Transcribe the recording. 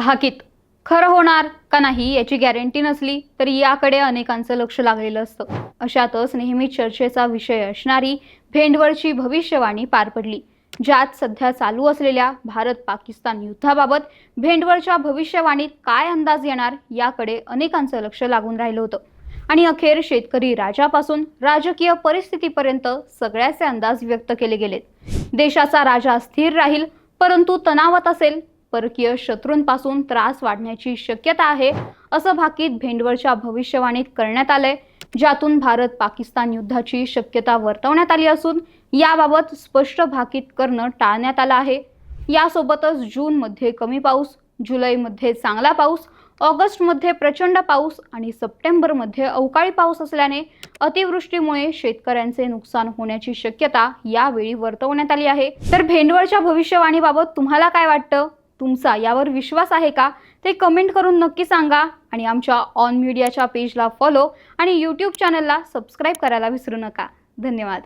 भाकीत. खरं होणार का नाही याची गॅरंटी नसली तरी याकडे अनेकांचं लक्ष लागलेलं असतं. अशातच नेहमी चर्चेचा विषय असणारी भेंडवळची भविष्यवाणी पार पडली. ज्यात सध्या चालू असलेल्या भारत पाकिस्तान युद्धाबाबत भेंडवळच्या भविष्यवाणीत काय अंदाज येणार याकडे अनेकांचं लक्ष लागून राहिलं होतं. आणि अखेर शेतकरी राजापासून राजकीय परिस्थितीपर्यंत सगळ्याचे अंदाज व्यक्त केले गेलेत. देशाचा राजा स्थिर राहील परंतु तणावात असेल परकीय शत्रूंपासून त्रास वाढण्याची शक्यता आहे असं भाकीत भेंडवळच्या भविष्यवाणीत करण्यात आलंय ज्यातून भारत पाकिस्तान युद्धाची शक्यता वर्तवण्यात आली असून याबाबत स्पष्ट भाकीत करणं टाळण्यात आलं आहे. यासोबतच जूनमध्ये कमी पाऊस जुलैमध्ये चांगला पाऊस ऑगस्टमध्ये प्रचंड पाऊस आणि सप्टेंबरमध्ये अवकाळी पाऊस असल्याने अतिवृष्टीमुळे शेतकऱ्यांचे नुकसान होण्याची शक्यता यावेळी वर्तवण्यात आली आहे. तर भेंडवळच्या भविष्यवाणीबाबत तुम्हाला काय वाटतं? तुमचा यावर विश्वास आहे का? ते कमेंट करून नक्की सांगा आणि आमच्या ऑन मीडियाच्या पेजला फॉलो आणि यूट्यूब चॅनलला सबस्क्राईब करायला विसरू नका. धन्यवाद.